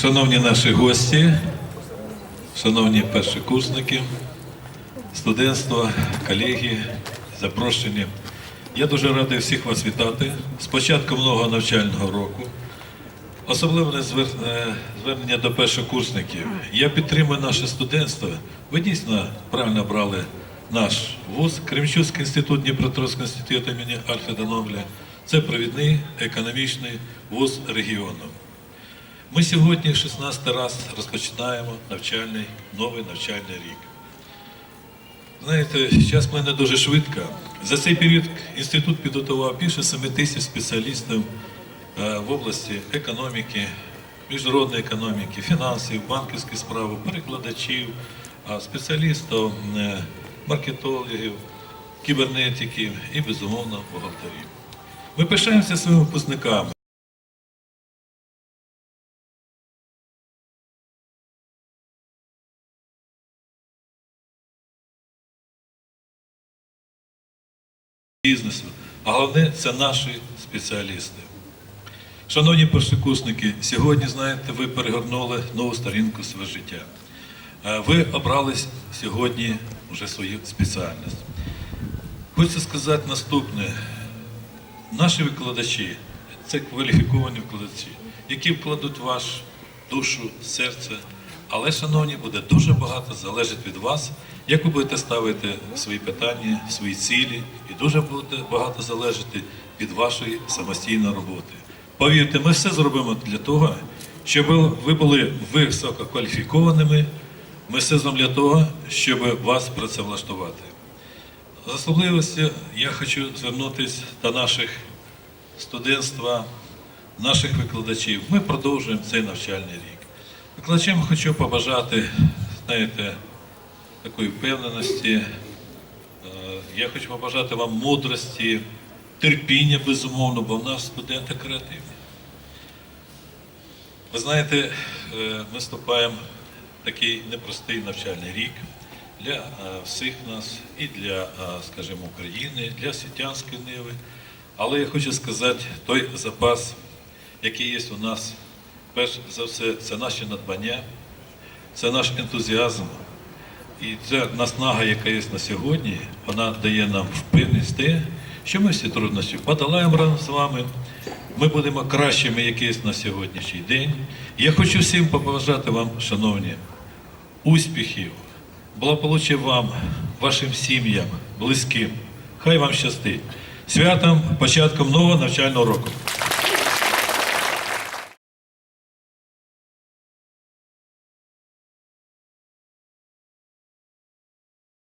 Шановні наші гості, шановні першокурсники, студентство, колеги, запрошені. Я дуже радий всіх вас вітати з початком нового навчального року. Особливе е, звернення до першокурсників. Я підтримую наше студентство. Ви дійсно правильно брали наш вуз, Кремчуцький інститут Дніпропетровського інституту імені Альфреда Нобеля. Це провідний економічний вуз регіону. Ми сьогодні 16 раз розпочинаємо навчальний, новий навчальний рік. Знаєте, час мене дуже швидко. За цей період інститут підготував більше 7 тисяч спеціалістів е, в області економіки, міжнародної економіки, фінансів, банківських справ, перекладачів, спеціалістів, е, маркетологів, кібернетиків і, безумовно, бухгалтерів. Ми пишаємося своїми випускниками. Бізнесу, а головне це наші спеціалісти. Шановні першокурсники, сьогодні, знаєте, ви перегорнули нову сторінку свого життя. Е, Ви обрали сьогодні вже свою спеціальність. Хочу сказати наступне. Наші викладачі це кваліфіковані викладачі, які вкладуть вашу душу, серце. Але, шановні, буде дуже багато залежить від вас, як ви будете ставити свої питання, свої цілі, і дуже буде багато залежати від вашої самостійної роботи. Повірте, ми все зробимо для того, щоб ви були висококваліфікованими. Ми все зробимо для того, щоб вас працевлаштувати. З особливості я хочу звернутися до наших студентства, наших викладачів. Ми продовжуємо цей навчальний рік. Викладачам хочу побажати, знаєте, такої впевненості. Е, Я хочу побажати вам мудрості, терпіння, безумовно, бо в нас студенти креативні. Ви знаєте, е, ми вступаємо в такий непростий навчальний рік для е, всіх нас і для, скажімо, України, для світянської ниви. Але я хочу сказати, той запас, який є у нас, перш за все, це наші надбання, це наш ентузіазм. І ця наснага, яка є на сьогодні, вона дає нам впевненість те, що ми всі труднощі подолаємо разом з вами. Ми будемо кращими, які є на сьогоднішній день. Я хочу всім побажати вам, шановні, успіхів, благополуччя вам, вашим сім'ям, близьким. Хай вам щастить. Святом, початком нового навчального року.